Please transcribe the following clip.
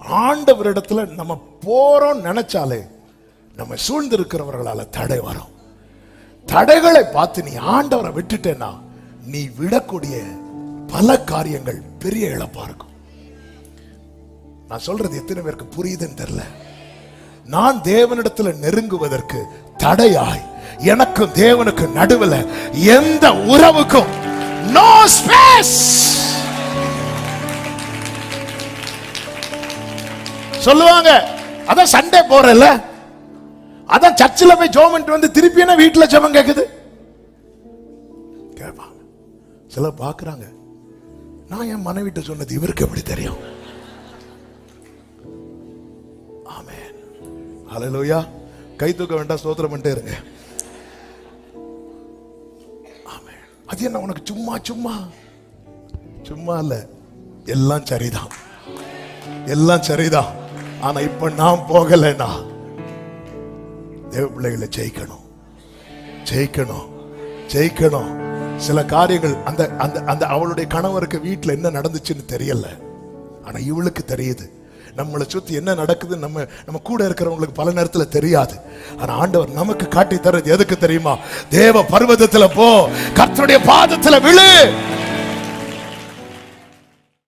ஆண்டவரிடத்துல நம்ம போறோம் நினைச்சாலே நம்ம சூழ்ந்திருக்கிறவர்களால தடை வரும். தடைகளை பார்த்து நீ ஆண்டவரை விட்டுட்டேன்னா நீ விடக்கூடிய பல காரியங்கள் பெரிய இழப்பா இருக்கும். நான் சொல்றது எத்தனை பேருக்கு புரியுதுன்னு தெரியல. நான் தேவனிடத்துல நெருங்குவதற்கு தடையாய் எனக்கும் தேவனுக்கு நடுவுல எந்த உறவுக்கும் நோ ஸ்பேஸ் சொல்லுவாங்க. அதான் சண்டே போறல அதான் சர்ச்சில் போய் ஜோமெண்ட் வந்து திருப்பி என்ன வீட்டுல ஜெபம் கேக்குது? கேட்பாங்க சில பாக்குறாங்க. நான் என் மனைவிட்ட சொன்னது இவருக்கு எப்படி தெரியும்? ஆமே ஹalleluya. கை தூக்க வேண்டாம் ஸ்தோத்திரம் பண்ணிட்டே இருங்க. ஆமென். அது என்ன உனக்கு சும்மா சும்மா? சும்மா இல்ல. எல்லாம் சரிதான். எல்லாம் சரிதான். ஆனா இப்ப நான் போகலைன்னா தேவ பிள்ளைகளை ஜெயிக்கணும். ஜெயிக்கணும். ஜெயிக்கணும். சில காரியங்கள் அந்த அந்த அந்த அவளுடைய கணவருக்கு வீட்டுல என்ன நடந்துச்சுன்னு தெரியல. ஆனா இவளுக்கு தெரியுது. நம்மளை சுத்தி என்ன நடக்குது நம்ம நம்ம கூட இருக்கிறவங்களுக்கு பல நேரத்துல தெரியாது. ஆனா ஆண்டவர் நமக்கு காட்டி தர்றது எதுக்கு தெரியுமா? தேவ பர்வதத்துல போ. கர்த்தருடைய பாதத்துல விழு.